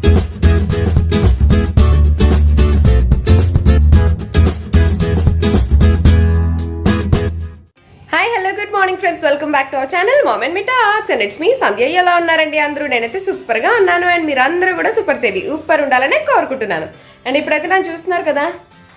Hello good morning friends welcome back to our channel moment me talks and it's me Sandhya ఎలా ఉన్నారండి అందరూ? నేనైతే సూపర్గా ఉన్నాను. అండ్ మీరందరూ కూడా సూపర్ సేవి ఉప్పర్ ఉండాలని కోరుకుంటున్నాను. అండ్ ఇప్పుడైతే నన్ను చూస్తున్నారు కదా?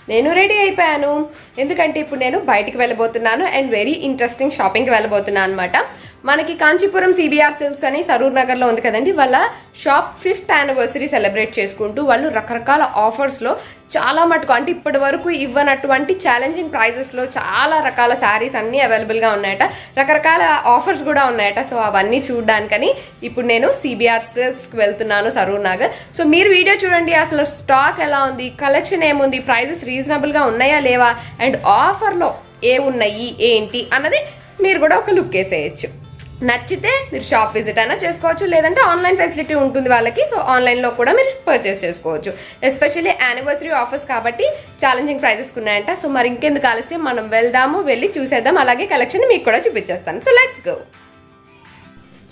నేను రెడీ అయిపోయాను. ఎందుకంటే ఇప్పుడు నేను బయటికి వెళ్ళబోతున్నాను. అండ్ వెరీ ఇంట్రెస్టింగ్ షాపింగ్కి వెళ్ళబోతున్నాను అనమాట మనకి కాంచీపురం సిబిఆర్ సిల్క్స్ అని సరూర్ నగర్లో ఉంది కదండి. వాళ్ళ షాప్ ఫిఫ్త్ యానివర్సరీ సెలబ్రేట్ చేసుకుంటూ వాళ్ళు రకరకాల ఆఫర్స్లో చాలా మటుకు అంటే ఇప్పటి వరకు ఇవ్వనటువంటి ఛాలెంజింగ్ ప్రైజెస్లో చాలా రకాల శారీస్ అన్నీ అవైలబుల్గా ఉన్నాయట. రకరకాల ఆఫర్స్ కూడా ఉన్నాయట. సో అవన్నీ చూడడానికని ఇప్పుడు నేను సిబిఆర్ సిల్క్స్కి వెళ్తున్నాను సరూర్ నగర్. సో మీరు వీడియో చూడండి. అసలు స్టాక్ ఎలా ఉంది? కలెక్షన్ ఏముంది? ప్రైజెస్ రీజనబుల్గా ఉన్నాయా లేవా? అండ్ ఆఫర్లో ఏ ఉన్నాయి? ఏంటి? అన్నది మీరు కూడా ఒక లుక్ వేసేయచ్చు. నచ్చితే మీరు షాప్ విజిట్ అయినా చేసుకోవచ్చు లేదంటే ఆన్లైన్ ఫెసిలిటీ ఉంటుంది వాళ్ళకి సో ఆన్లైన్లో కూడా మీరు పర్చేస్ చేసుకోవచ్చు. ఎస్పెషల్లీ యానివర్సరీ ఆఫర్స్ కాబట్టి ఛాలెంజింగ్ ప్రైజెస్ ఉన్నాయంట. సో మరి ఇంకెందుకు ఆలస్యం? మనం వెళ్దాము వెళ్ళి చూసేద్దాం. అలాగే కలెక్షన్ మీకు కూడా చూపించేస్తాను. సో లెట్స్ గో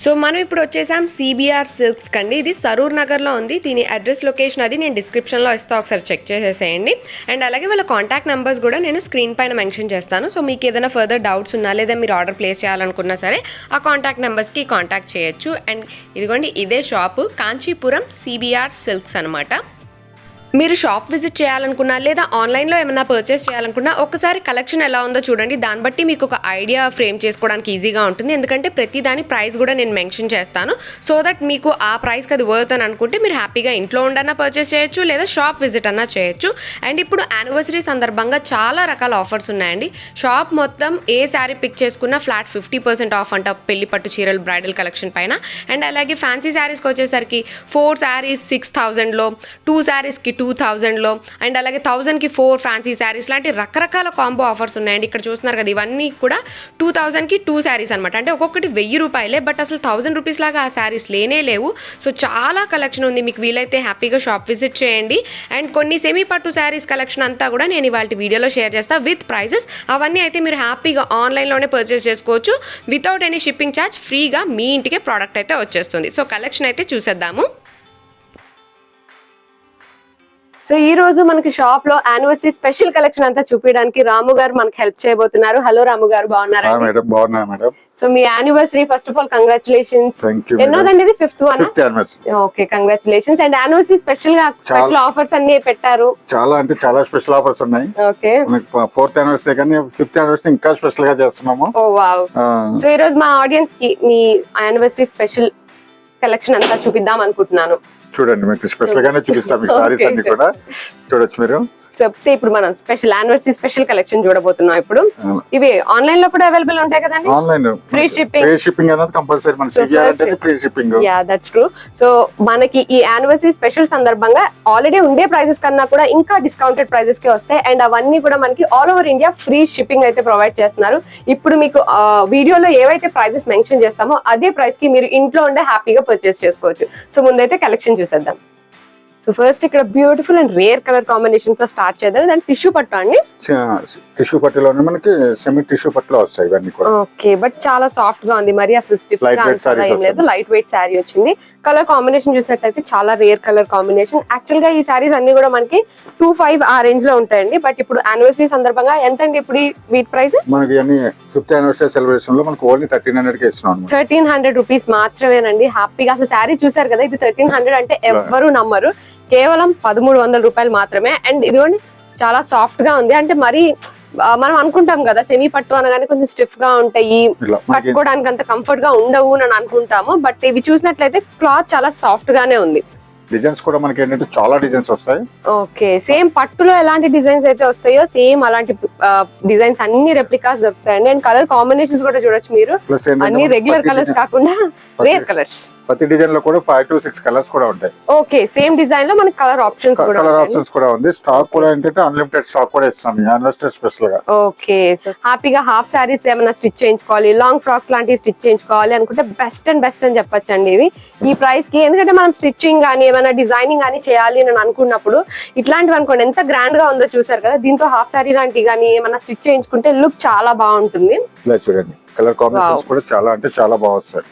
సో మనం ఇప్పుడు వచ్చేసాం సిబిఆర్ సిల్క్స్ కండి. ఇది సరూర్ నగర్లో ఉంది. దీని అడ్రస్ లొకేషన్ అది నేను డిస్క్రిప్షన్లో ఇస్తా ఒకసారి చెక్ చేసేసేయండి. అండ్ అలాగే వాళ్ళ కాంటాక్ట్ నెంబర్స్ కూడా నేను స్క్రీన్ పైన మెన్షన్ చేస్తాను. సో మీకు ఏదైనా ఫర్దర్ డౌట్స్ ఉన్నా లేదా మీరు ఆర్డర్ ప్లేస్ చేయాలనుకున్నా సరే ఆ కాంటాక్ట్ నెంబర్స్కి కాంటాక్ట్ చేయొచ్చు. అండ్ ఇదిగోండి ఇదే షాపు కాంచీపురం సిబిఆర్ సిల్క్స్ అనమాట మీరు షాప్ విజిట్ చేయాలనుకున్నా లేదా ఆన్లైన్లో ఏమైనా పర్చేస్ చేయాలనుకున్నా ఒకసారి కలెక్షన్ ఎలా ఉందో చూడండి. దాన్ని బట్టి మీకు ఒక ఐడియా ఫ్రేమ్ చేసుకోవడానికి ఈజీగా ఉంటుంది. ఎందుకంటే ప్రతి దాని ప్రైస్ కూడా నేను మెన్షన్ చేస్తాను. సో దట్ మీకు ఆ ప్రైస్కి అది వర్త్ అని అనుకుంటే మీరు హ్యాపీగా ఇంట్లో ఉండన్నా పర్చేస్ చేయొచ్చు లేదా షాప్ విజిట్ అన్నా చేయొచ్చు. అండ్ ఇప్పుడు యానివర్సరీ సందర్భంగా చాలా రకాల ఆఫర్స్ ఉన్నాయండి. షాప్ మొత్తం ఏ శారీ పిక్ చేసుకున్నా ఫ్లాట్ ఫిఫ్టీ పర్సెంట్ ఆఫ్ అంట పెళ్ళి పట్టు చీరలు బ్రైడల్ కలెక్షన్ పైన. అండ్ అలాగే ఫ్యాన్సీ శారీస్కి వచ్చేసరికి ఫోర్ శారీస్ సిక్స్ థౌజండ్లో టూ శారీస్కి టూ థౌజండ్లో అండ్ అలాగే థౌజండ్కి ఫోర్ ఫ్యాన్సీ శారీస్ లాంటి రకరకాల కాంబో ఆఫర్స్ ఉన్నాయండి. ఇక్కడ చూస్తున్నారు కదా ఇవన్నీ కూడా టూ థౌజండ్కి టూ శారీస్ అనమాట అంటే ఒక్కొక్కటి వెయ్యి రూపాయలే బట్ అసలు థౌజండ్ రూపీస్ లాగా ఆ శారీస్ లేనే లేవు. సో చాలా కలెక్షన్ ఉంది. మీకు వీలైతే హ్యాపీగా షాప్ విజిట్ చేయండి. అండ్ కొన్ని సెమీ పట్టు శారీస్ కలెక్షన్ అంతా కూడా నేను ఇవాళ వీడియోలో షేర్ చేస్తాను విత్ ప్రైజెస్ అవన్నీ అయితే మీరు హ్యాపీగా ఆన్లైన్లోనే పర్చేస్ చేసుకోవచ్చు. వితౌట్ ఎనీ షిప్పింగ్ ఛార్జ్ ఫ్రీగా మీ ఇంటికే ప్రోడక్ట్ అయితే వచ్చేస్తుంది. సో కలెక్షన్ అయితే చూసేద్దాము. సో ఈ రోజు మనకి షాప్లో యానివర్సరీ స్పెషల్ కలెక్షన్ అంతా చూపించడానికి రాము గారు మనకి హెల్ప్ చేయబోతున్నారు. హలో రాము గారు బాగున్నారా మేడం బాగున్నా madam so me anniversary first of all congratulations ఎన్నోదండి ఇది? Fifth one okay congratulations and anniversary స్పెషల్గా స్పెషల్ ఆఫర్స్ అన్ని పెట్టారు. చాలా అంటే చాలా స్పెషల్ ఆఫర్స్ ఉన్నాయి. ఓకే ఫోర్త్ యానివర్సరీ కానీ ఫిఫ్త్ యానివర్సరీ ఇంకా స్పెషల్గా చేస్తున్నాము. ఓ వావ్ సో ఈ రోజు మా ఆడియన్స్కి మీ యానివర్సరీ స్పెషల్ కలెక్షన్ అంతా చూపిద్దాం అనుకుంటున్నాను. చూడండి మీకు స్పెషల్ గానే చూపిస్తాం మీకు సారీస్. అన్ని కూడా చూడొచ్చు మీరు చెప్తే ఇప్పుడు మనం స్పెషల్ యానివర్సరీ స్పెషల్ కలెక్షన్ చూడబోతున్నాం ఇప్పుడు. ఇవి ఆన్లైన్లో కూడా అవైలబుల్ ఉంటాయి కదండి? Online Free shipping. Free shipping అనేది కంపల్సరీ మన free shipping yeah that's true so మనకి ఈ యానివర్సరీ స్పెషల్ సందర్భంగా ఆల్రెడీ ఉండే ప్రైజెస్ కన్నా కూడా ఇంకా డిస్కౌంటెడ్ ప్రైజెస్కి వస్తాయి. అండ్ అవన్నీ కూడా మనకి all over India free shipping అయితే ప్రొవైడ్ చేస్తున్నారు. ఇప్పుడు మీకు వీడియోలో ఏవైతే ప్రైజెస్ మెన్షన్ చేస్తామో అదే ప్రైస్కి మీరు ఇంట్లో ఉండే హ్యాపీగా పర్చేస్ చేసుకోవచ్చు. సో ముందైతే కలెక్షన్ చూసేద్దాం. సో ఫస్ట్ ఇక్కడ బ్యూటిఫుల్ అండ్ రేర్ కలర్ కాంబినేషన్తో స్టార్ట్ చేద్దాం. దాని టిష్యూ పట్టు అండి. టిష్యూ పట్టులోనే మనకి సెమీ టిష్యూ పట్టులో వస్తాయి ఇవన్నీ కూడా. ఓకే బట్ చాలా సాఫ్ట్గా ఉంది. మరి అసలు స్టిఫ్ ఏం లేదు. లైట్ వెయిట్ శారీ వచ్చింది. కలర్ కాంబినేషన్ చూసినట్టయితే చాలా రేర్ కలర్ కాంబినేషన్ యాక్చువల్గా ఈ శారీస్ అన్ని కూడా మనకి టూ ఫైవ్ ఆ రేంజ్లో ఉంటాయండి. బట్ ఇప్పుడు యానివర్సరీ సందర్భంగా ఎంత అండి ఇప్పుడు వీట్ ప్రైస్ మనకి ఫిఫ్త్ యానివర్సరీ సెలబ్రేషన్లో మనకి ఓన్లీ థర్టీన్ హండ్రెడ్కి ఇస్తున్నాం. థర్టీన్ హండ్రెడ్ రూపీస్ మాత్రమేనండి. హ్యాపీగా అసలు శారీ చూసారు కదా ఇది థర్టీన్ హండ్రెడ్ అంటే ఎవ్వరు నమ్మరు. కేవలం పదమూడు వందల రూపాయలు మాత్రమే. అండ్ ఇదిగోండి చాలా సాఫ్ట్గా ఉంది. అంటే మరి మనం అనుకుంటాం కదా సెమీ పట్టు అనగానే కొంచెం స్టిఫ్గా ఉంటాయి. కట్టుకోవడానికి అంత కంఫర్ట్గా ఉండవు అని అనుకుంటాము. బట్ ఇవి చూసినట్లయితే క్లాత్ చాలా సాఫ్ట్ గానే ఉంది. డిజైన్స్ కూడా మనకి ఏంటంటే చాలా డిజైన్స్ వస్తాయి. ఓకే సేమ్ పట్టులో ఎలాంటి డిజైన్స్ అయితే వస్తాయో సేమ్ అలాంటి డిజైన్స్ అన్ని రెప్లికాస్ దొరుకుతాయండి. అండ్ కలర్ కాంబినేషన్స్ కూడా చూడొచ్చు మీరు. అన్ని రెగ్యులర్ కలర్స్ కాకుండా రేర్ కలర్స్ ప్రతి డిజైన్లో కూడా ఫైవ్ టు సిక్స్ కలర్స్ కూడా ఉంటాయి. ఓకే సేమ్ డిజైన్లో మనకి కలర్ ఆప్షన్స్ కూడా కలర్. ఆప్షన్స్ కూడా ఉంది. స్టాక్ కూడా ఏంటంటే అన్లిమిటెడ్ స్టాక్ కూడా ఇస్తున్నాం. యానివర్సరీ స్పెషల్గా. ఓకే సో హ్యాపీగా హాఫ్ సారీస్ ఏమైనా స్టిచ్ చేయించుకోవాలి లాంగ్ ఫ్రాక్స్ లాంటివి స్టిచ్ చేయించుకోవాలి అనుకుంటే బెస్ట్ అండ్ బెస్ట్ అని చెప్పొచ్చండి ఇవి. ఈ ప్రైస్కి ఎందుకంటే మనం స్టిచ్చింగ్ కానీ ఏమైనా డిజైనింగ్ కానీ చేయాలి అని అనుకున్నప్పుడు ఇట్లాంటివి అనుకోండి ఎంత గ్రాండ్గా ఉందో చూసారు కదా దీంతో హాఫ్ సారీ లాంటివి కానీ ఏమైనా స్టిచ్ చేయించుకుంటే లుక్ చాలా బాగుంటుంది. ఇలా చూడండి. Colour combinations. కూడా చాలా అంటే చాలా బాగా వస్తాయి.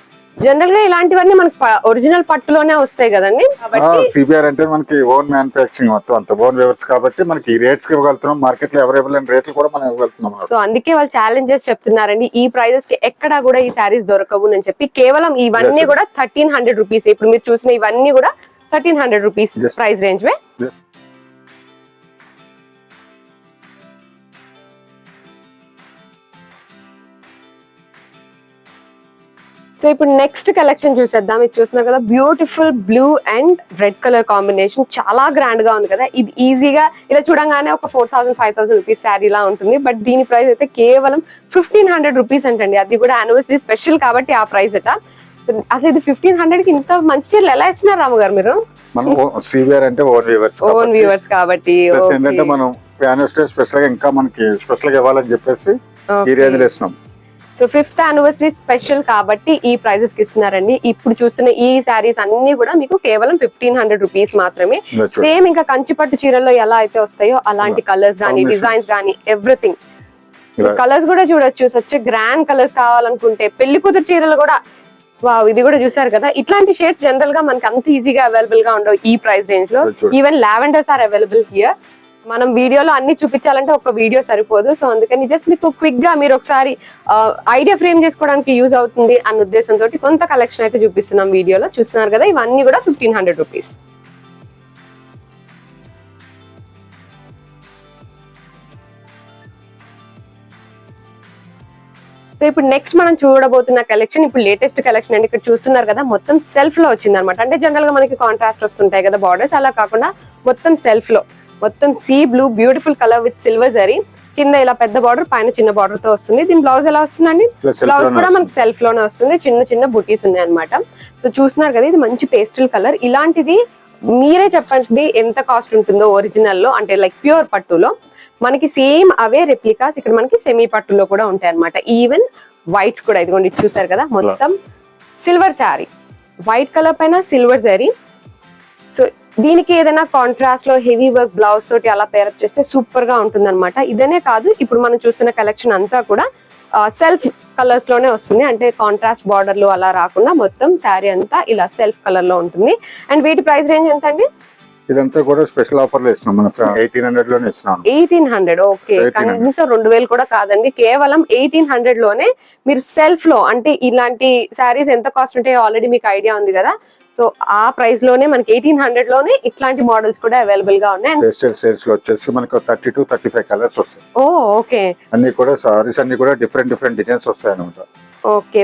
జనరల్గా ఇలాంటివన్నీ మనకి ఒరిజినల్ పట్టులోనే వస్తాయి కదండి? కాబట్టి సిబిఆర్ అంటే మనకి ఓన్ మ్యానుఫాక్చరింగ్ మొత్తం అంత ఓన్ వ్యవర్స్ కాబట్టి మనకి రేట్స్ ఇవ్వగలుగుతున్నాం. మార్కెట్లో అవైలబుల్ అయిన రేట్లు కూడా మనం ఇవ్వగలుగుతున్నాం సో అందుకే వాళ్ళు ఛాలెంజెస్ చెప్తున్నారండి. ఈ ప్రైజెస్కి ఎక్కడా కూడా ఈ శారీస్ దొరకవు అని చెప్పి కేవలం ఇవన్నీ కూడా థర్టీన్ హండ్రెడ్ రూపీస్ ఇప్పుడు మీరు చూసిన ఇవన్నీ కూడా thirteen hundred rupees. Price range వే సో ఇప్పుడు నెక్స్ట్ కలెక్షన్ చూసేద్దాం. ఇది చూస్తున్నారు కదా beautiful blue and red colour combination చాలా గ్రాండ్గా ఉంది కదా. ఇది ఈజీగా ఇలా చూడంగానే ఒక four thousand five thousand rupees sari లా ఉంటుంది. బట్ దీని ప్రైస్ అయితే కేవలం ఫిఫ్టీన్ హండ్రెడ్ రూపీస్ అంటండి. అది కూడా యానివర్సరీ స్పెషల్ కాబట్టి ఆ ప్రైస్ అట. అసలు ఇది ఫిఫ్టీన్ హండ్రెడ్కి ఇంత మంచి చీరలు ఎలా ఇచ్చినారు రాము గారు మీరు? మనం సిబిఆర్ అంటే ఓన్ వ్యూవర్స్ ఓన్ వ్యూవర్స్ కాబట్టి ఏంటంటే మనం స్పెషల్గా ఇంకా మనకి స్పెషల్గా ఇవ్వాలని చెప్పేసి ఈ రేంజ్లో ఇస్తున్నాం. సో ఫిఫ్త్ యానివర్సరీ స్పెషల్ కాబట్టి ఈ ప్రైజెస్కి ఇస్తున్నారండి. ఇప్పుడు చూస్తున్న ఈ శారీస్ అన్ని కూడా మీకు కేవలం ఫిఫ్టీన్ హండ్రెడ్ రూపీస్ మాత్రమే. సేమ్ ఇంకా కంచిపట్టు చీరల్లో ఎలా అయితే వస్తాయో అలాంటి కలర్స్ కానీ. డిజైన్స్ కానీ ఎవ్రీథింగ్ కలర్స్ కూడా చూడొచ్చు. సచ్ గ్రాండ్ కలర్స్ కావాలనుకుంటే పెళ్ళి కూతురు చీరలు కూడా వావ్ ఇది కూడా చూసారు కదా? ఇట్లాంటి షేడ్స్ జనరల్గా మనకి అంత ఈజీగా అవైలబుల్గా ఉండవు ఈ ప్రైస్ రేంజ్లో. Even lavenders are available here మనం వీడియోలో అన్ని చూపించాలంటే ఒక వీడియో సరిపోదు. సో అందుకని జస్ట్ మీకు క్విక్గా మీరు ఒకసారి ఐడియా ఫ్రేమ్ చేసుకోవడానికి యూజ్ అవుతుంది అన్న ఉద్దేశంతో కొంత కలెక్షన్ అయితే చూపిస్తున్నాం వీడియోలో. చూస్తున్నారు కదా ఇవన్నీ కూడా ఫిఫ్టీన్ హండ్రెడ్ రూపీస్ సో ఇప్పుడు నెక్స్ట్ మనం చూడబోతున్న కలెక్షన్ ఇప్పుడు లేటెస్ట్ కలెక్షన్ అండి. ఇక్కడ చూస్తున్నారు కదా మొత్తం సెల్ఫ్లో వచ్చింది అనమాట అంటే జనరల్గా మనకి కాంట్రాస్ట్ వస్తుంటాయి కదా బార్డర్స్ అలా కాకుండా మొత్తం సెల్ఫ్లో. మొత్తం sea blue beautiful colour with silver zari. కింద ఇలా పెద్ద బార్డర్ పైన చిన్న బార్డర్తో వస్తుంది. దీని బ్లౌజ్ ఎలా వస్తుందండి? బ్లౌజ్ కూడా. మనకి సెల్ఫ్లోనే వస్తుంది. చిన్న చిన్న బుటీస్ ఉన్నాయి అనమాట సో చూస్తున్నారు కదా ఇది మంచి పేస్టల్ కలర్. ఇలాంటిది మీరే చెప్పండి ఎంత కాస్ట్ ఉంటుందో ఒరిజినల్లో అంటే లైక్ ప్యూర్ పట్టులో. మనకి సేమ్ అవే రెప్లికాస్ ఇక్కడ మనకి సెమీ పట్టులో కూడా ఉంటాయి అనమాట ఈవెన్ వైట్స్ కూడా. ఇదిగోండి ఇది చూసారు కదా మొత్తం సిల్వర్ శారీ. వైట్ కలర్ పైన సిల్వర్ శారీ సో దీనికి ఏదైనా కాంట్రాస్ట్లో హెవీ వర్క్ బ్లౌజ్ తోటి అలా పేరప్ చేస్తే సూపర్గా ఉంటుంది ఇదనే కాదు ఇప్పుడు మనం చూస్తున్న కలెక్షన్ అంతా కూడా సెల్ఫ్ కలర్స్లోనే వస్తుంది. అంటే కాంట్రాస్ట్ బార్డర్లు అలా రాకుండా మొత్తం శారీ అంతా ఇలా సెల్ఫ్ కలర్లో ఉంటుంది. అండ్ వీటి ప్రైస్ రేంజ్ ఎంత అండి ఇదంతా కూడా స్పెషల్ ఆఫర్లో ఇస్తున్నాం. మనం ఎయిటీన్ హండ్రెడ్లోనే ఇస్తున్నాం. Eighteen hundred okay 1800. కనీసం రెండు వేలు కూడా కాదండి. కేవలం ఎయిటీన్ హండ్రెడ్లోనే మీరు సెల్ఫ్లో అంటే ఇలాంటి శారీస్ ఎంత కాస్ట్ ఉంటాయో ఆల్రెడీ మీకు ఐడియా ఉంది కదా. సో ఆ ప్రైస్లోనే మనకి ఎయిటీన్ హండ్రెడ్లోనే ఇట్లాంటి మోడల్స్ కూడా అవైలబుల్గా ఉన్నాయి. సేల్స్లో వచ్చేసి మనకు thirty to thirty five colours వస్తాయి. Oh okay. అన్ని కూడా సారీస్ అన్ని కూడా డిఫరెంట్ డిఫరెంట్ డిజైన్స్ వస్తాయి అనమాట ఓకే.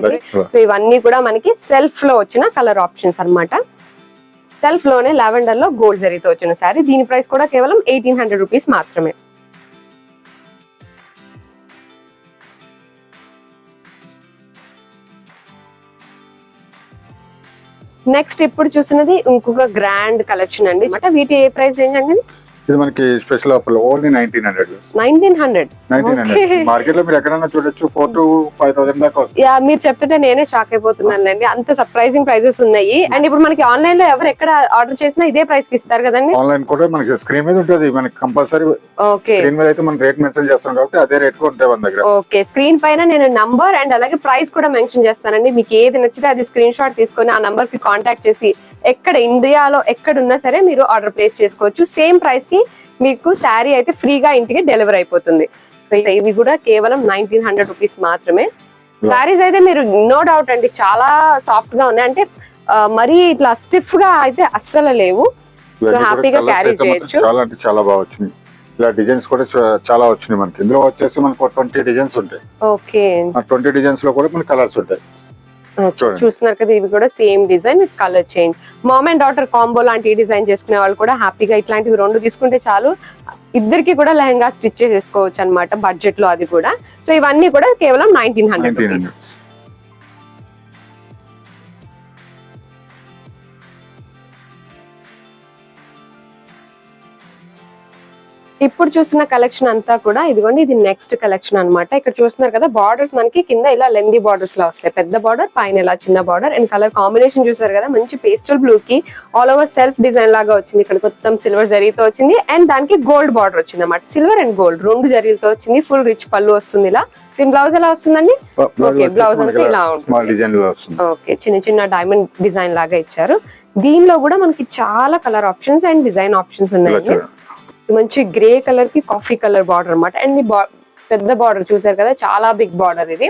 సో ఇవన్నీ కూడా మనకి సెల్ఫ్లో వచ్చిన కలర్ ఆప్షన్స్ అన్నమాట. సెల్ఫ్లోనే లావెండర్లో గోల్డ్ జరీతో వచ్చిన శారీ దీని ప్రైస్ కూడా కేవలం ఎయిటీన్ హండ్రెడ్ రూపీస్ మాత్రమే. నెక్స్ట్ ఇప్పుడు చూసినది ఇంకొక గ్రాండ్ కలెక్షన్ అండి. అంటే వీటి ఏ ప్రైస్ రేంజ్ అండి ఇది మనకి special offer only nineteen hundred nineteen hundred nineteen hundred మార్కెట్లో మీరు ఎక్కడైనా చూడొచ్చు ఫోర్ టు ఫైవ్ థౌసండ్ దాకా యా మీరు చెప్తుంటే నేనే షాక్ అయిపోతున్నాను అండి అంత సర్ప్రైజింగ్ ప్రైజెస్ ఉన్నాయి. అండ్ ఇప్పుడు మనకి ఆన్లైన్లో ఎవరు ఎక్కడ ఆర్డర్ చేసినా ఇదే ప్రైస్కి ఇస్తారు కదండి? ఆన్లైన్ కూడా మనకి స్క్రీన్ మీద ఉంటుంది. మనకి కంపల్సరీ ఓకే స్క్రీన్ మీద అయితే మనం రేట్ మెన్షన్ చేస్తాం కాబట్టి అదే రేట్ కూడా ఉంటాయి మన దగ్గర. ఓకే స్క్రీన్ పైన నేను నంబర్ అండ్ అలాగే ప్రైస్ కూడా మెన్షన్ చేస్తానండి. మీకు ఏది నచ్చితే అది స్క్రీన్ షాట్ తీసుకొని ఆ నంబర్కి కాంటాక్ట్ చేసి ఎక్కడ ఇండియాలో ఎక్కడ ఉన్నా సరే మీరు ఆర్డర్ ప్లేస్ చేసుకోవచ్చు. సేమ్ ప్రైస్కి మీకు శారీ అయితే ఫ్రీగా ఇంటికి డెలివర్ అయిపోతుంది. సో ఇవి కూడా కేవలం నైన్టీన్ హండ్రెడ్ రూపీస్ మాత్రమే. శారీస్ అయితే మీరు నో డౌట్ అండి చాలా సాఫ్ట్గా ఉన్నాయి. అంటే మరీ ఇట్లా స్టిఫ్గా అయితే అస్సలు లేవు. హ్యాపీగా మాత్రం చేయొచ్చు. చాలా అంటే చాలా బాగా వచ్చినాయి. ఇలా డిజైన్స్ కూడా చాలా వచ్చినాయి మనకి. ఇందులో వచ్చేసి మనకు ట్వంటీ డిజైన్స్ ఉంటాయి. ఓకే ఆ ట్వంటీ డిజైన్స్లో కూడా మనకి కలర్స్ ఉంటాయి. చూస్తున్నారు కదా ఇవి కూడా same design with colour change mom and daughter combo లాంటి డిజైన్ చేసుకునే వాళ్ళు కూడా హ్యాపీగా ఇట్లాంటివి రెండు తీసుకుంటే చాలు. ఇద్దరికి కూడా లెహంగా స్టిచ్ చేసుకోవచ్చు అన్నమాట బడ్జెట్లో అది కూడా. సో ఇవన్నీ కూడా కేవలం నైన్టీన్ హండ్రెడ్ రూపీస్ ఇప్పుడు చూస్తున్న కలెక్షన్ అంతా కూడా ఇదిగోండి ఇది నెక్స్ట్ కలెక్షన్ అన్నమాట. ఇక్కడ చూస్తున్నారు కదా బార్డర్స్ మనకి కింద ఇలా లెందీ బార్డర్స్ లా వస్తాయి. పెద్ద బార్డర్ పైన ఇలా చిన్న బార్డర్ అండ్ కలర్ కాంబినేషన్ చూసారు కదా మంచి పేస్టల్ బ్లూ కి ఆల్ ఓవర్ సెల్ఫ్ డిజైన్ లాగా వచ్చింది. ఇక్కడ మొత్తం సిల్వర్ జరీతో వచ్చింది. అండ్ దానికి గోల్డ్ బార్డర్ వచ్చింది అన్నమాట సిల్వర్ అండ్ గోల్డ్ రెండు జరీలతో వచ్చింది. ఫుల్ రిచ్ పళ్ళు వస్తుంది ఇలా. దీని బ్లౌజ్ ఎలా వస్తుందండి? Okay, blouse అంతా ఇలా ఉంటుంది. ఓకే చిన్న చిన్న డైమండ్ డిజైన్ లాగా ఇచ్చారు. దీనిలో కూడా మనకి చాలా colour options and design options ఉన్నాయి మంచి గ్రే కలర్కి కాఫీ కలర్ బార్డర్ అన్నమాట. అండ్ పెద్ద బార్డర్ చూసారు కదా చాలా బిగ్ బార్డర్ ఇది.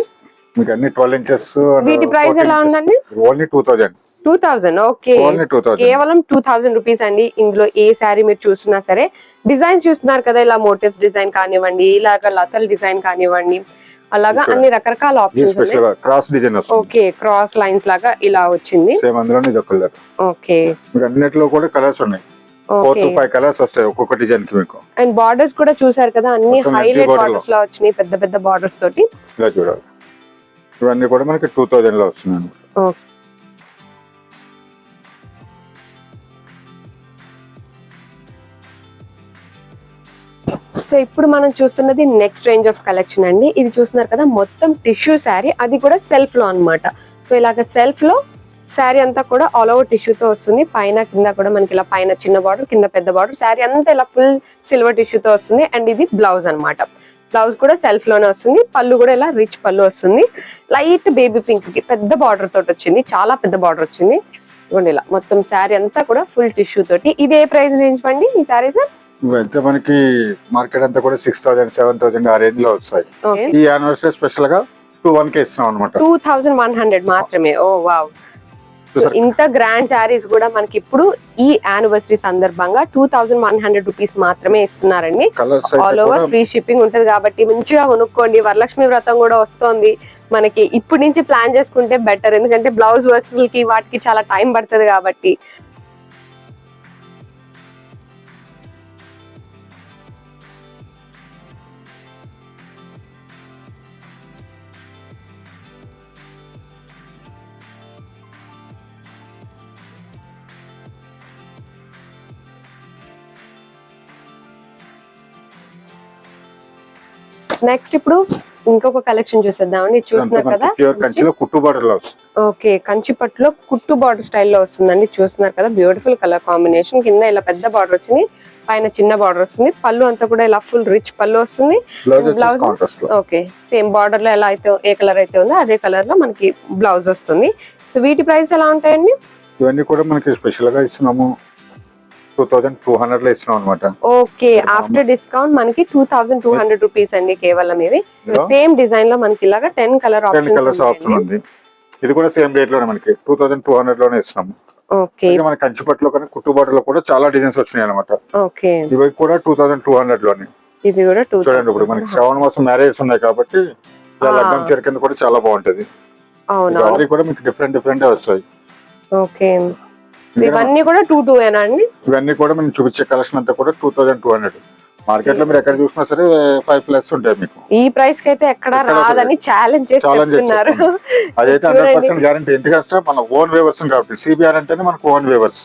మీకు అన్ని ట్వెల్వ్ ఇంచెస్ వీటి ప్రైస్ ఎలా ఉందండి? Only two thousand two thousand okay. Only two thousand కేవలం టూ థౌసండ్ రూపీస్ అండి ఇందులో ఏ శారీ మీరు చూస్తున్నా సరే. డిజైన్స్ చూస్తున్నారు కదా ఇలా మోటివ్స్ డిజైన్ కానివ్వండి ఇలాగ లతల్ డిజైన్ కానివ్వండి అలాగా. అన్ని రకరకాల options cross design okay cross lines లాగా ఇలా వచ్చింది. Same okay. అన్నిట్లో కూడా కలర్స్ ఉన్నాయి. ఫోర్ టు ఫైవ్ కలర్స్ వస్తాయి ఒక్కొక్క డిజైన్కి మీకు. అండ్ బార్డర్స్ కూడా చూసారు కదా అన్ని హైలైట్ బార్డర్స్లో. వచ్చినాయి పెద్ద పెద్ద బార్డర్స్ తోటి. ఇలా చూడాలి. ఇవన్నీ కూడా మనకి టూ థౌజండ్లో వస్తున్నాయి సో ఇప్పుడు మనం చూస్తున్నది నెక్స్ట్ రేంజ్ ఆఫ్ కలెక్షన్ అండి. ఇది చూస్తున్నారు కదా మొత్తం టిష్యూ శారీ అది కూడా సెల్ఫ్లో అన్నమాట. సో ఇలాగ సెల్ఫ్లో శారీ అంతా కూడా ఆల్ ఓవర్ టిష్యూతో వస్తుంది. పైన కింద కూడా మనకి ఇలా పైన చిన్న బార్డర్ కింద పెద్ద బార్డర్ శారీ అంతా ఇలా ఫుల్ సిల్వర్ టిష్యూతో వస్తుంది. అండ్ ఇది బ్లౌజ్ అన్నమాట. బ్లౌజ్ కూడా సెల్ఫ్లోనే వస్తుంది. పళ్ళు కూడా ఇలా రిచ్ పళ్ళు వస్తుంది. లైట్ బేబీ పింక్కి పెద్ద బార్డర్ తోటి వచ్చింది. చాలా పెద్ద బార్డర్ వచ్చింది. ఇవ్వండి ఇలా మొత్తం శారీ అంతా కూడా ఫుల్ టిష్యూ తోటి. ఇది ఏ ప్రైస్ రేంజ్ అండి ఈ శారీస్? ఇవైతే మనకి మార్కెట్ అంతా కూడా సిక్స్ థౌసండ్ సెవెన్ థౌసండ్ ఆ రేంజ్లో వస్తాయి. ఈ యానివర్సరీ స్పెషల్గా టూ వన్ కే ఇస్తున్నాం అనమాట టూ థౌజండ్ వన్ హండ్రెడ్ మాత్రమే. Oh wow. ఇంత గ్రాండ్ శారీస్ కూడా మనకి ఇప్పుడు ఈ యానివర్సరీ సందర్భంగా two thousand one hundred rupees మాత్రమే ఇస్తున్నారండి. ఆల్ ఓవర్ ఫ్రీ షిప్పింగ్ ఉంటది కాబట్టి మంచిగా కొనుక్కోండి. వరలక్ష్మి వ్రతం కూడా వస్తోంది. మనకి ఇప్పటి నుంచి ప్లాన్ చేసుకుంటే బెటర్ ఎందుకంటే బ్లౌజ్ వర్క్కి వాటికి చాలా టైం పడుతుంది కాబట్టి. నెక్స్ట్ ఇప్పుడు ఇంకొక కలెక్షన్ చూసేద్దామండి. చూస్తున్నారు కదా? కంచిలో కుట్టు బార్డర్లో వస్తుంది. ఓకే కంచి పట్టులో కుట్టు బార్డర్ స్టైల్లో వస్తుందండి. చూస్తున్నారు కదా? బ్యూటిఫుల్ కలర్ కాంబినేషన్ కింద ఇలా పెద్ద బార్డర్ వచ్చింది పైన చిన్న బార్డర్ వస్తుంది. పళ్ళు అంతా కూడా ఇలా ఫుల్ రిచ్ పళ్ళు వస్తుంది. బ్లౌజ్ ఓకే సేమ్ బార్డర్లో. ఎలా అయితే ఏ కలర్ అయితే ఉందో అదే కలర్లో మనకి బ్లౌజ్ వస్తుంది. సో వీటి ప్రైస్ ఎలా ఉంటాయండి? ఇవన్నీ కూడా మనకి స్పెషల్గా ఇస్తున్నాము. టూ థౌజండ్ టూ హండ్రెడ్లో ఇస్తున్నాం అనమాట ఓకే ఆఫ్టర్ డిస్కౌంట్ మనకి two thousand two hundred rupees అండి కేవలం ఇవి. సేమ్ డిజైన్లో మనకి ఇలాగా ten colour ten colours option option ఉంది. ఇది కూడా సేమ్ రేట్లోనే మనకి టూ థౌసండ్ టూ హండ్రెడ్లోనే ఇస్తున్నాము. ఓకే. అలాగే మన కంచి పట్టులో కానీ కుట్టు బార్డర్లో కూడా చాలా డిజైన్స్ వచ్చినాయి అనమాట ఓకే. ఇవి కూడా టూ థౌసండ్ టూ హండ్రెడ్లోనే ఇవి కూడా టూ చూడండి ఇప్పుడు మనకి శ్రావణ మాసం మ్యారేజెస్ ఉన్నాయి కాబట్టి చీర కింద కూడా చాలా బాగుంటది. అవునా? కూడా మీకు డిఫరెంట్ డిఫరెంట్ వస్తాయి. ఓకే. ఇవన్నీ కూడా టూ టూ ఏనా అండి? ఇవన్నీ కూడా మేము చూపించే కలెక్షన్ అంతా కూడా టూ థౌసండ్ టూ హండ్రెడ్ మార్కెట్లో మీరు ఎక్కడ చూసినా సరే ఫైవ్ ప్లస్ ఉంటాయి మీకు. ఈ ప్రైస్కి అయితే ఎక్కడ రాదని ఛాలెంజ్ చేసి Challenge చేసి చెప్తున్నారు. అదైతే హండ్రెడ్. పర్సెంట్ గ్యారంటీ ఎందుకంటే మన ఓన్ వేవర్స్ కాబట్టి సిబిఆర్ అంటేనే మనకు ఓన్ వేవర్స్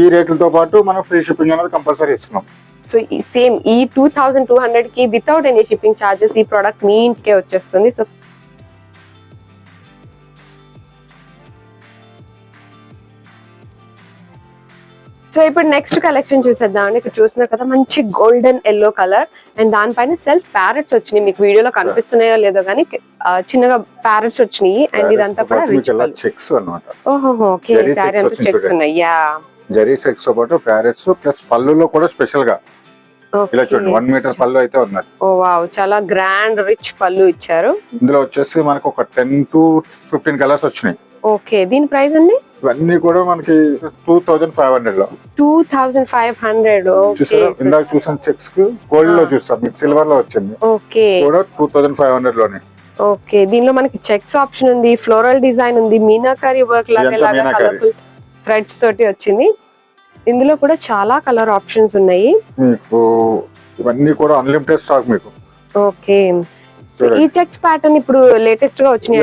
ఈ రేట్లతో పాటు మనం ఫ్రీ షిప్పింగ్ అనేది కంపల్సరీ ఇస్తున్నాం. సో సేమ్ ఈ టూ థౌసండ్ టూ హండ్రెడ్కి వితౌట్ ఎనీ షిప్పింగ్ చార్జెస్ ఈ ప్రోడక్ట్ మీ ఇంటికే వచ్చేస్తుంది. సో సో ఇప్పుడు నెక్స్ట్ కలెక్షన్ చూసేద్దాం ఇక్కడ చూస్తున్నారు కదా మంచి గోల్డెన్ ఎల్లో కలర్ అండ్ దానిపైన సెల్ఫ్ ప్యారెట్స్ వచ్చినాయి. మీకు వీడియోలో కనిపిస్తున్నాయో లేదో కానీ చిన్నగా ప్యారెట్స్ వచ్చినాయి. అండ్ ఇదంతా కూడా రిచ్ చెక్స్ అన్నమాట. ఓహో ఓకే. సారీ అంతా చెక్స్. ఉన్నాయి. యా. జరీ సెక్స్తో పాటు ప్యారెట్స్ ప్లస్ పళ్ళులో కూడా స్పెషల్గా. ఇలా చూడండి వన్ మీటర్ పళ్ళు అయితే ఉన్నది ఓ వావ్. చాలా గ్రాండ్ రిచ్ పళ్ళు ఇచ్చారు. ఇందులో వచ్చేసి మనకు ఒక టెన్ టు ఫిఫ్టీన్ కలర్స్ వచ్చినాయి. ఓకే. దీని ప్రైస్ అండి? ఇవన్నీ కూడా మనకి టూ థౌజండ్ ఫైవ్ హండ్రెడ్లో. టూ థౌసండ్ ఫైవ్ హండ్రెడ్ ఇందాక చూసిన చెక్స్కు గోల్డ్లో చూస్తాం మీకు సిల్వర్లో వచ్చింది. ఓకే కూడా టూ థౌజండ్ ఫైవ్ హండ్రెడ్లోనే. ఓకే దీనిలో మనకి చెక్స్ ఆప్షన్ ఉంది ఫ్లోరల్ డిజైన్ ఉంది మీనాకారి వర్క్ లాగా ఇలాగా. కలర్ఫుల్ థ్రెడ్స్ తోటి వచ్చింది. ఇందులో కూడా చాలా కలర్ ఆప్షన్స్ ఉన్నాయి. మీకు ఇవన్నీ కూడా అన్లిమిటెడ్ స్టాక్ మీకు. ఓకే ఈ చెక్స్ ప్యాటర్న్ ఇప్పుడు లేటెస్ట్గా వచ్చినాయి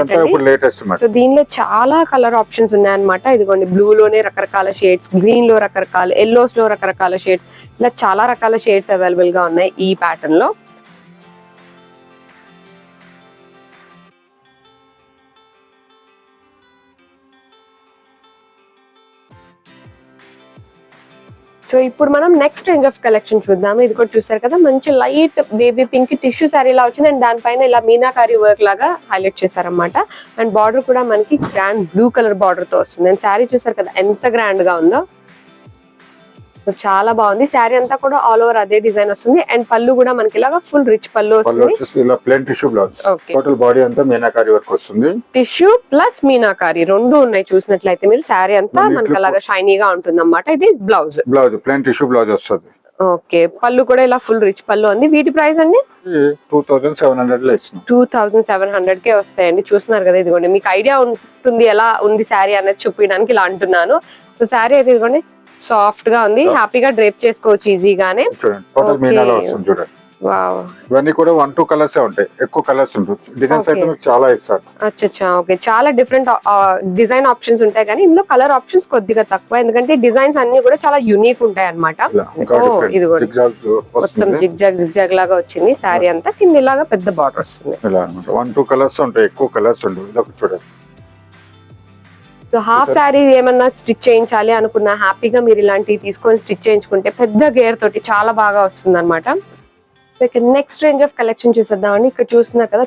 సో దీనిలో చాలా కలర్ ఆప్షన్స్ ఉన్నాయన్నమాట. ఇదిగోండి బ్లూ లోనే రకరకాల షేడ్స్ గ్రీన్లో రకరకాల ఎల్లోస్లో రకరకాల షేడ్స్ ఇలా చాలా రకాల షేడ్స్ అవైలబుల్గా ఉన్నాయి ఈ ప్యాటర్న్లో. సో ఇప్పుడు మనం నెక్స్ట్ రేంజ్ ఆఫ్ కలెక్షన్ చూద్దాము. ఇది కూడా చూసారు కదా మంచి light baby pink tissue sari ఇలా వచ్చింది. అండ్ దానిపైన ఇలా మీనాకారి వర్క్ లాగా హైలైట్ చేశారనమాట అండ్ బార్డర్ కూడా మనకి గ్రాండ్ బ్లూ కలర్ బార్డర్తో వస్తుంది. అండ్ శారీ చూసారు కదా ఎంత గ్రాండ్గా ఉందో. చాలా బాగుంది. శారీ అంతా కూడా ఆల్ ఓవర్ అదే డిజైన్ వస్తుంది. అండ్ పళ్ళు కూడా మనకి ఇలాగా ఫుల్ రిచ్ పళ్ళు వస్తుంది. ఇలా tissue blouse Okay. Total body అంతా మీనాకారి వర్క్ వస్తుంది. టిష్యూ ప్లస్ మీనాకారి రెండు ఉన్నాయి చూసినట్లయితే మీరు. శారీ అంతా మనకి అలాగా షైనీగా ఉంటుంది అన్నమాట ఇది blouse blouse plain tissue blouse వస్తుంది. ఓకే. పళ్ళు కూడా ఇలా ఫుల్ రిచ్ పళ్ళు ఉంది. వీటి ప్రైస్ అండి? Two thousand seven hundred two thousand seven hundred కే వస్తాయండి. చూస్తున్నారు కదా ఇదిగోండి. మీకు ఐడియా ఉంటుంది ఎలా ఉంది శారీ అనేది చూపించడానికి ఇలా అంటున్నాను. సో శారీ అయితే ఇదిగోండి. సాఫ్ట్గా ఉంది హ్యాపీగా డ్రేప్ చేసుకోవచ్చు ఈజీగానే. ఇవన్నీ కూడా వన్ టూ కలర్స్ ఉంటాయి. ఎక్కువ కలర్స్ ఉంటుంది డిజైన్స్ అయితే. మీకు చాలా ఇస్తారు. అచ్చా ఓకే. చాలా డిఫరెంట్ డిజైన్ ఆప్షన్స్ ఉంటాయి కానీ ఇందులో కలర్ ఆప్షన్స్ కొద్దిగా తక్కువ. ఎందుకంటే డిజైన్స్ అన్ని కూడా చాలా యూనిక్ ఉంటాయి different. ఇది కూడా. మొత్తం జిగ్ జాగ్ జిగ్ జాగ్ లాగా వచ్చింది. శారీ అంతా కింద ఇలాగా పెద్ద బార్డర్ వస్తుంది. అనమాట వన్ టూ కలర్స్ ఉంటాయి. ఎక్కువ కలర్స్ చూడండి. సో హాఫ్ శారీ ఏమన్నా స్టిచ్ చేయించాలి అనుకున్నా హ్యాపీగా మీరు ఇలాంటివి తీసుకొని స్టిచ్ చేయించుకుంటే పెద్ద గేర్ తోటి చాలా బాగా వస్తుంది అనమాట సో ఇక్కడ నెక్స్ట్ రేంజ్ ఆఫ్ కలెక్షన్ చూసేద్దామండి. ఇక్కడ చూస్తున్నారు కదా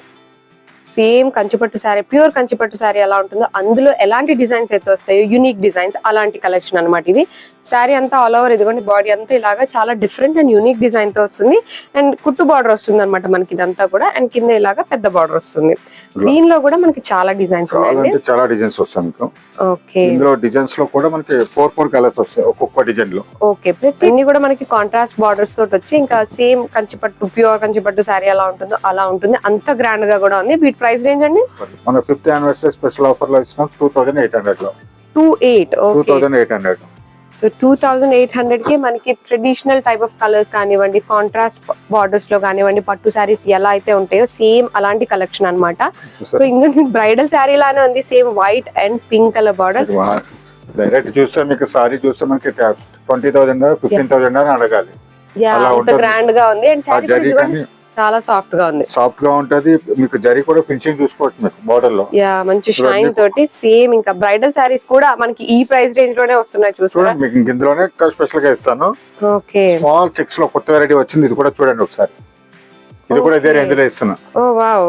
సేమ్ కంచిపట్టు శారీ ప్యూర్ కంచిపట్టు శారీ ఎలా ఉంటుందో అందులో ఎలాంటి డిజైన్స్ అయితే వస్తాయో యూనిక్ డిజైన్స్ అలాంటి కలెక్షన్ అన్నమాట ఇది. శారీ అంతా ఆల్ ఓవర్ ఇదిగోండి బాడీ అంతా ఇలాగా చాలా డిఫరెంట్ అండ్ యూనిక్ డిజైన్తో వస్తుంది. అండ్ కుట్టు బార్డర్ వస్తుంది అనమాట మనకి ఇదంతా కూడా. అండ్ కింద ఇలాగా పెద్ద బార్డర్ వస్తుంది. దీనిలో కూడా మనకి చాలా డిజైన్స్ చాలా ఉన్నాయండి. అంటే చాలా డిజైన్స్ వస్తాయి ఓకే ఇందులో డిజైన్స్లో కూడా మనకి ఫోర్ ఫోర్ కలర్స్ వస్తాయి ఒక్కొక్క డిజైన్లో. ఓకే ప్రతి అన్ని కూడా మనకి కాంట్రాస్ట్ బార్డర్స్ తోటి వచ్చి ఇంకా సేమ్ కంచిపట్టు ప్యూర్ కంచిపట్టు శారీ ఎలా ఉంటుందో అలా ఉంటుంది. అంత గ్రాండ్గా కూడా ఉంది. వీటి ప్రైస్ రేంజ్ అండి? మన ఫిఫ్త్ యానివర్సరీ స్పెషల్ ఆఫర్లో ఇస్తున్నాం టూ థౌసండ్ ఎయిట్ హండ్రెడ్లో two eight two okay thousand eight hundred. So two thousand eight హండ్రెడ్కి మనకి ట్రెడిషనల్ టైప్ ఆఫ్ కలర్స్ కానివ్వండి కాంట్రాస్ట్ బార్డర్స్లో కానివ్వండి పట్టు శారీస్ ఎలా అయితే ఉంటాయో సేమ్ అలాంటి కలెక్షన్ అన్నమాట. సో ఇంకా బ్రైడల్ శారీ లానే ఉంది same white and pink colour border. Direct చూస్తే మీకు సారీ చూస్తే మనకి ట్వంటీ థౌసండ్ ఫిఫ్టీన్ థౌసండ్ అని అడగాలి. గ్రాండ్గా ఉంది. అండ్ చాలా సాఫ్ట్గా ఉంది. సాఫ్ట్గా ఉంటది. మీకు జరీ కూడా ఫినిషింగ్ చూసుకోవచ్చు మీకు బార్డర్లో. యా మంచి షైన్ తోటి సేమ్ ఇంకా బ్రైడల్ శారీస్ కూడా మనకి ఈ ప్రైస్ రేంజ్లోనే వస్తున్నాయి చూసారా? చూడండి మీకు ఇందులోనే స్పెషల్గా ఇస్తాను. ఓకే స్మాల్ చెక్స్లో కొత్త వెరైటీ వచ్చింది. ఇది కూడా చూడండి ఒకసారి. ఇది కూడా ఇదే. రేంజ్లో ఇస్తున్నా. ఓ వావ్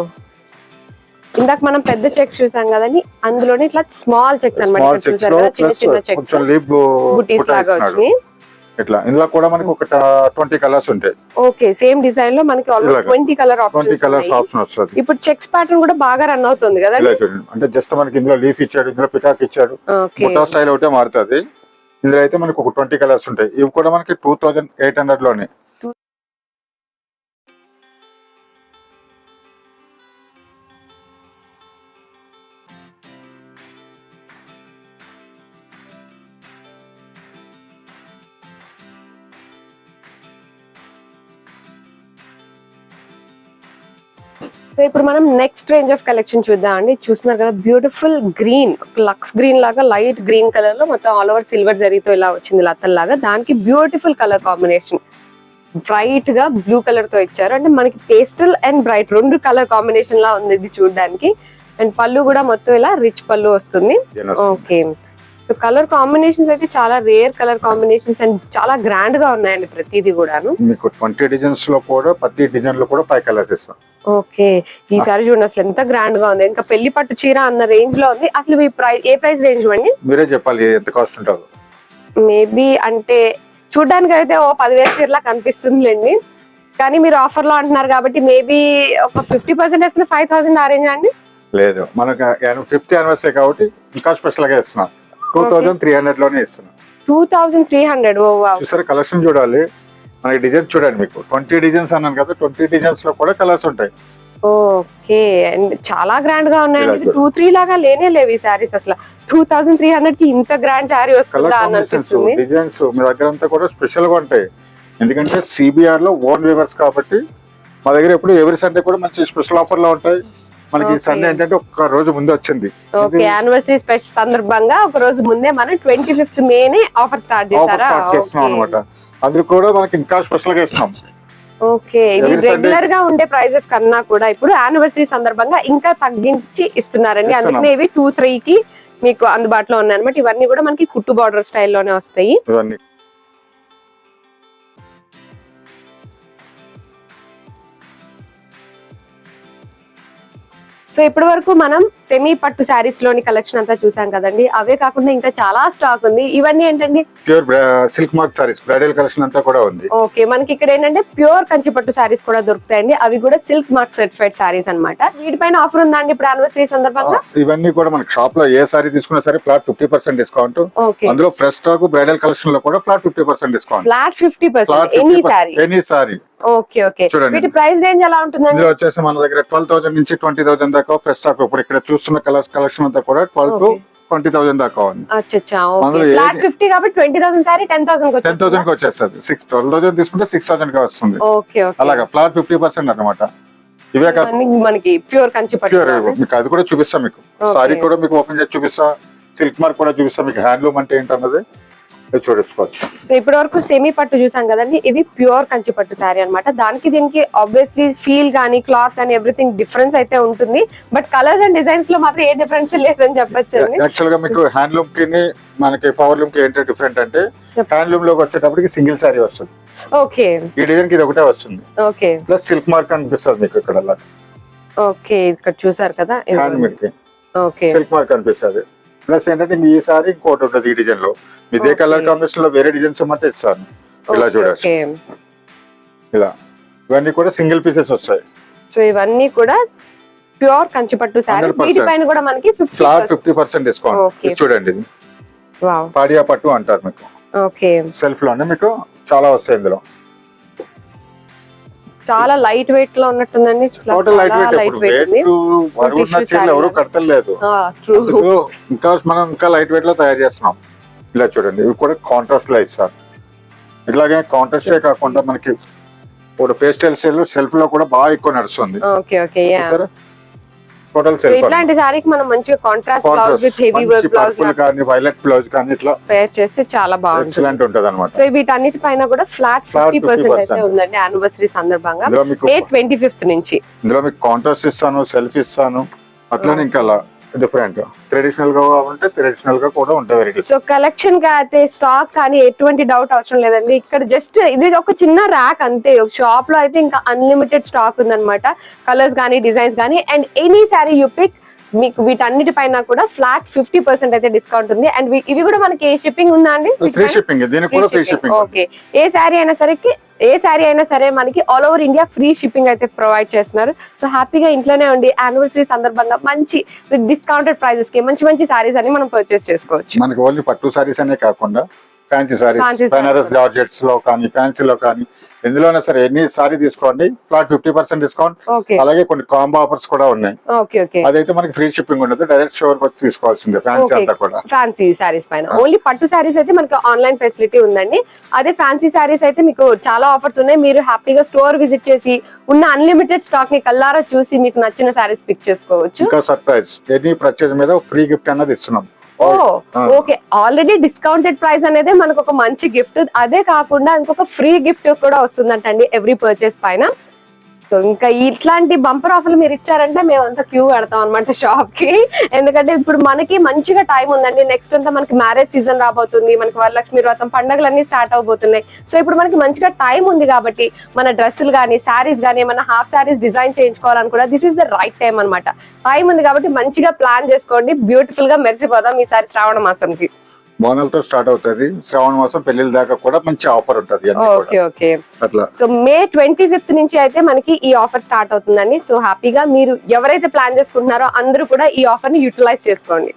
ఇందాక మనం పెద్ద చెక్స్ చూసాం కదండి. అందులోనే ఇట్లా స్మాల్ చెక్స్ అన్నమాట చూసారు చిన్న చిన్న చెక్స్ బుటీస్ లాగా వచ్చినాయి. ఇట్లా. ఇందులో కూడా మనకి ఒక ట్వంటీ కలర్స్ ఉంటాయి. ఓకే సేమ్ డిజైన్లో మనకి. Twenty colour twenty colours options option వస్తుంది. ఇప్పుడు చెక్స్ ప్యాటర్న్ కూడా బాగా రన్ అవుతుంది కదా అంటే జస్ట్ మనకి ఇందులో లీఫ్ ఇచ్చాడు ఇందులో పికాక్ ఇచ్చాడు. బుట్టా స్టైల్ ఒకటే మారుతుంది. ఇందులో అయితే మనకి ఒక ట్వంటీ కలర్స్ ఉంటాయి. ఇవి కూడా మనకి టూ థౌజండ్ ఎయిట్ హండ్రెడ్లోనే. సో ఇప్పుడు మనం నెక్స్ట్ రేంజ్ ఆఫ్ కలెక్షన్ చూద్దాం అండి. చూస్తున్నారు కదా బ్యూటిఫుల్ గ్రీన్ లక్స్ గ్రీన్ లాగా లైట్ గ్రీన్ కలర్లో మొత్తం ఆల్ ఓవర్ సిల్వర్ జరీతో ఇలా వచ్చింది లతల్ లాగా. దానికి బ్యూటిఫుల్ కలర్ కాంబినేషన్ బ్రైట్గా బ్లూ కలర్తో ఇచ్చారు. అంటే మనకి పేస్టల్ అండ్ బ్రైట్ రెండు కలర్ కాంబినేషన్ లా ఉంది ఇది చూడడానికి. అండ్ పళ్ళు కూడా మొత్తం ఇలా రిచ్ పళ్ళు వస్తుంది. ఓకే సో కలర్ కాంబినేషన్స్ అయితే చాలా రేర్ కలర్ కాంబినేషన్స్ అండ్ చాలా గ్రాండ్గా ఉన్నాయండి ప్రతిదీ కూడాను. మీకు ట్వంటీ డిజైన్స్లో కూడా ప్రతి డిజైన్లో కూడా ఫైవ్ కలర్స్ ఇస్తాం. ఓకే ఈసారి చూడండి అసలు ఎంత గ్రాండ్గా ఉంది. ఇంకా పెళ్ళి పట్టు చీర అన్న రేంజ్లో ఉంది. అసలు ఏ ప్రైస్ రేంజ్ అండి? మీరే చెప్పాలి ఎంత కాస్ట్ ఉంటుందో. మేబీ అంటే చూడడానికి అయితే ఓ పదివేల చీరలా కనిపిస్తుందిలేండి. కానీ మీరు ఆఫర్లో అంటున్నారు కాబట్టి మేబీ ఒక ఫిఫ్టీ పర్సెంట్ వేసుకున్న ఫైవ్ థౌసండ్ ఆ రేంజ్ అండి? లేదు. మనకు ఫిఫ్త్ యానివర్సరీ కాబట్టి ఇంకా స్పెషల్గా ఇస్తున్నాం టూ థౌజండ్ త్రీ హండ్రెడ్లోనే ఇస్తున్నాం. Two thousand three hundred. చూసారా కలెక్షన్ చూడాలి. మనకి డిజైన్స్ చూడండి మీకు. ట్వంటీ డిజైన్స్ అన్నాను కదా ట్వంటీ డిజైన్స్లో కూడా కలర్స్ ఉంటాయి. ఓకే. అండ్ చాలా గ్రాండ్గా ఉన్నాయండి టూ త్రీ లాగా లేనే లేవు ఈ శారీస్ అసలు. టూ థౌసండ్ త్రీ హండ్రెడ్కి ఇంత గ్రాండ్ కలర్ వస్తుందా అని అనిపిస్తుంది. డిజైన్స్ మీ దగ్గర అంతా కూడా స్పెషల్గా ఉంటాయి. ఎందుకంటే సిబిఆర్లో ఓన్ వేవర్స్ కాబట్టి మా దగ్గర ఎప్పుడు ఎవరి సండే కూడా మంచి స్పెషల్ ఆఫర్లో ఉంటాయి. మనకి. సండే ఏంటంటే ఒక రోజు ముందే వచ్చింది. ఓకే యానివర్సరీ స్పెషల్ సందర్భంగా ఒక రోజు ముందే మనం twenty fifth offer start offer చేశారా? స్టార్ట్ చేస్తున్నాం అనమాట అందుకు కూడా మనకి ఇంకా స్పెషల్గా ఇస్తున్నాం. ఓకే ఇది రెగ్యులర్గా ఉండే ప్రైజెస్ కన్నా కూడా ఇప్పుడు యానివర్సరీ సందర్భంగా ఇంకా తగ్గించి ఇస్తున్నారండి. ఇస్తున్నాం. అందుకనే ఇవి టూ త్రీ కి మీకు అందుబాటులో ఉన్నాయి అనమాట ఇవన్నీ కూడా మనకి కుట్టు బార్డర్ స్టైల్లోనే వస్తాయి. ఇవన్నీ. సో ఇప్పటి వరకు మనం సెమీ పట్టు శారీస్లోని కలెక్షన్ అంతా చూసాం కదండి. అవే కాకుండా ఇంకా చాలా స్టాక్ ఉంది. ఇవన్నీ ఏంటండి? Pure silk mark saris bridal collection అంతా కూడా ఉంది. ఓకే మనకి ఇక్కడ ఏంటంటే ప్యూర్ కంచి పట్టు శారీస్ కూడా దొరుకుతాయండి. అవి కూడా సిల్క్ మార్క్ సర్టిఫైడ్ శారీస్ అన్నమాట. వీటిపైన ఆఫర్ ఉందా అండి ఇప్పుడు యానివర్సరీ సందర్భంగా? ఇవన్నీ కూడా మనకి షాప్లో ఏ సారీ తీసుకున్నా సరే flat fifty percent discount okay అందులో ఫ్రెష్ స్టాక్ బ్రైడల్ కలెక్షన్లో కూడా flat fifty percent discount flat fifty percent any sari okay okay. వీటి ప్రైస్ రేంజ్ ఎలా ఉంటుందండి? ఇందులో వచ్చేసి మన దగ్గర ట్వెల్వ్ థౌసండ్ నుంచి ట్వంటీ థౌసండ్ దాకా ఫ్రెష్ స్టాక్ ఇప్పుడు ఇక్కడ చూస్తున్న కలర్స్ కలెక్షన్ అంతా కూడా ట్వెల్వ్ టు. ట్వంటీ థౌసండ్ దాకా ఫిఫ్టీ కాబట్టి twenty thousand sorry ten thousand ten థౌసండ్కి వచ్చేస్తుంది. సిక్స్ ట్వెల్వ్ థౌసండ్ తీసుకుంటే సిక్స్ థౌసండ్కి వస్తుంది. Okay okay. అలాగా ఫ్లాట్ ఫిఫ్టీ పర్సెంట్ అనమాట ఇవే మనకి ప్యూర్ కంచి ప్యూర్ పట్టు మీకు అది కూడా చూపిస్తా మీకు. సారీ కూడా మీకు ఓపెన్ చేసి చూపిస్తా. సిల్క్ మార్క్ కూడా చూపిస్తా. మీకు హ్యాండ్లూమ్ అంటే ఏంటన్నది? చూడొచ్చుకోవచ్చు సో ఇప్పటి వరకు సెమీ పట్టు చూసాం కదండి. ఇవి ప్యూర్ కంచి పట్టు శారీ అన్నమాట. దానికి దీనికి ఆబ్వియస్లీ ఫీల్ గానీ క్లాత్ కానీ ఎవ్రీథింగ్ డిఫరెన్స్ అయితే ఉంటుంది. బట్ కలర్స్ అండ్ డిజైన్స్లో మాత్రం ఏ డిఫరెన్స్ లేదని చెప్పొచ్చు యాక్చువల్గా మీకు హ్యాండ్లూమ్కి మనకి పవర్ లూమ్కి ఏంటో డిఫరెంట్ అంటే. హ్యాండ్లూమ్లోకి వచ్చేటప్పటికి సింగిల్ సారీ వస్తుంది. ఓకే. ఈ డిజైన్కి ఇది ఒకటే వస్తుంది. ఓకే. ప్లస్ సిల్క్ మార్క్ అనిపిస్తుంది మీకు ఇక్కడ ఓకే ఇక్కడ చూసారు కదా. హ్యాండ్ మీడ్కి. ఓకే. సిల్క్ మార్క్ అనిపిస్తుంది. ప్లస్ ఏంటంటే ఇంక ఈ సారీ ఇంకోటి ఉంటుంది ఈ డిజైన్లో ఇదే. కలర్ కాంబినేషన్లో వేరే డిజైన్స్ ఇమ్మంటే ఇస్తాను ఇలా చూడొచ్చు. ఇలా. ఇవన్నీ కూడా సింగిల్ పీసెస్ వస్తాయి. సో ఇవన్నీ కూడా ప్యూర్ కంచి పట్టు శారీస్ 100%. వీటిపైన కూడా మనకి ఫ్లాట్ ఫిఫ్టీ పర్సెంట్. డిస్కౌంట్ చూడండి పాడియా పట్టు అంటారు మీకు. ఓకే. సెల్ఫ్లోనే మీకు చాలా వస్తాయి ఇందులో. చాలా లైట్ వెయిట్లో ఉన్నట్టుందండి. లైట్ వెయిట్ లైట్ ఎవరు. కడతలేదు ఇంకా మనం ఇంకా లైట్ వెయిట్లో తయారు చేస్తున్నాం. ఇలా చూడండి ఇవి కూడా కాంట్రాస్ట్లో ఇస్తారు ఇట్లాగే కాంట్రాస్టే కాకుండా మనకి ఇప్పుడు పేస్టల్ సెల్ సెల్ఫ్లో కూడా బాగా ఎక్కువ నడుస్తుంది. టోటల్ సెల్ఫ్ ఇట్లాంటి సారీకి మనం మంచిగా contrast blouse with heavy work blouse కానీ వైలెట్ బ్లౌజ్ కానీ ఇట్లా పేర్ చేస్తే చాలా బాగుంటుంది. ఎక్సలెంట్ ఉంటది అనమాట సో వీటన్నిటి పైన కూడా ఫ్లాట్ Flat ఫిఫ్టీ పర్సెంట్ అయితే 50% ఉందండి యానివర్సరీ సందర్భంగా. మే ట్వంటీ ఫిఫ్త్ నుంచి. ఇందులో మీకు కాంట్రాస్ట్ ఇస్తాను సెల్ఫ్ ఇస్తాను అట్లనే ఇంకా అలా. డిఫరెంట్. ట్రెడిషనల్గా కావాలంటే ట్రెడిషనల్గా కూడా ఉంటాయి వెరైటీస్. సో కలెక్షన్గా అయితే స్టాక్ కానీ ఎటువంటి డౌట్ అవసరం లేదండి. ఇక్కడ జస్ట్ ఇది ఒక చిన్న ర్యాక్ అంతే. షాప్లో అయితే ఇంకా అన్లిమిటెడ్ స్టాక్ ఉందన్నమాట. కలర్స్ కానీ డిజైన్స్ కానీ and any sari you pick మీకు వీటన్నిటి పైన కూడా ఫ్లాట్ ఫిఫ్టీ పర్సెంట్ అయితే డిస్కౌంట్ ఉంది. అండ్ ఇవి కూడా మనకి ఏ షిప్పింగ్ ఉందా అండి? ఫ్రీ షిప్పింగ్ దీనికి కూడా ఫ్రీ షిప్పింగ్ ఓకే ఏ శారీ అయినా సరే ఏ శారీ అయినా సరే మనకి all over India free shipping అయితే ప్రొవైడ్ చేస్తున్నారు. సో హ్యాపీగా ఇంట్లోనే ఉండి యానివర్సరీ సందర్భంగా మంచి డిస్కౌంటెడ్ ప్రైజెస్కి మంచి మంచి శారీస్ అని మనం పర్చేస్ చేసుకోవచ్చు. మనకి ఓన్లీ పట్టు సారీస్ అనే కాకుండా ఫ్యాన్సీ సారీస్ sarees. బెనారస్. జార్జెట్స్లో కానీ ఫ్యాన్సీలో కానీ ఎందులోనే సరే ఎన్ని సారీ తీసుకోండి ఫ్లాట్ ఫిఫ్టీ పర్సెంట్ డిస్కౌంట్ అలాగే కొన్ని కాంబో ఆఫర్స్ కూడా ఉన్నాయి అదైతే మనకి ఫ్రీ షిప్పింగ్ ఉండదు డైరెక్ట్ షోర్ వచ్చి తీసుకోవాల్సిందే ఫ్యాన్సీ. అంతా కూడా ఫ్యాన్సీ శారీస్ పైన. ఓన్లీ పట్టు శారీస్ అయితే మనకి ఆన్లైన్ ఫెసిలిటీ ఉందండి. అదే ఫ్యాన్సీ శారీస్ అయితే మీకు చాలా ఆఫర్స్ ఉన్నాయి. మీరు హ్యాపీగా స్టోర్ విజిట్ చేసి ఉన్న అన్లిమిటెడ్ స్టాక్ని కల్లారా చూసి మీకు నచ్చిన శారీస్ పిక్ చేసుకోవచ్చు. ఇంకా సర్ప్రైజ్ ఎనీ పర్చేజ్ మీద ఫ్రీ గిఫ్ట్ అన్నది ఇస్తున్నాం. Oh. Okay. Already discounted price అనేది మనకు ఒక మంచి గిఫ్ట్ అదే కాకుండా ఇంకొక ఫ్రీ గిఫ్ట్ కూడా వస్తుందంటండి ఎవ్రీ పర్చేస్ పైన. సో ఇంకా ఇట్లాంటి బంపర్ ఆఫర్లు మీరు ఇచ్చారంటే మేమంతా క్యూ కడతాం అనమాట షాప్కి. ఎందుకంటే ఇప్పుడు మనకి మంచిగా టైం ఉందండి. నెక్స్ట్ అంతా మనకి మ్యారేజ్ సీజన్ రాబోతుంది. మనకి వరలక్ష్మి వ్రతం పండగలన్నీ స్టార్ట్ అవబోతున్నాయి. సో ఇప్పుడు మనకి మంచిగా టైం ఉంది కాబట్టి మన డ్రెస్సులు కానీ శారీస్ కానీ ఏమైనా half saris design చేయించుకోవాలనుకున్నా this is the right time అన్నమాట. టైం ఉంది కాబట్టి మంచిగా ప్లాన్ చేసుకోండి. బ్యూటిఫుల్గా మెరిసిపోదాం ఈసారి శ్రావణ మాసంకి బోనాలతో స్టార్ట్ అవుతుంది. శ్రావణ మాసం పెళ్ళిళ్ళ దాకా కూడా మంచి ఆఫర్ ఉంటుంది ఓకే. ఓకే. అట్లా. సో మే ట్వంటీ ఫిఫ్త్ నుంచి అయితే మనకి ఈ ఆఫర్ స్టార్ట్ అవుతుందండి. సో హ్యాపీగా మీరు ఎవరైతే ప్లాన్ చేసుకుంటున్నారో అందరూ కూడా ఈ ఆఫర్ని యూటిలైజ్ చేసుకోండి.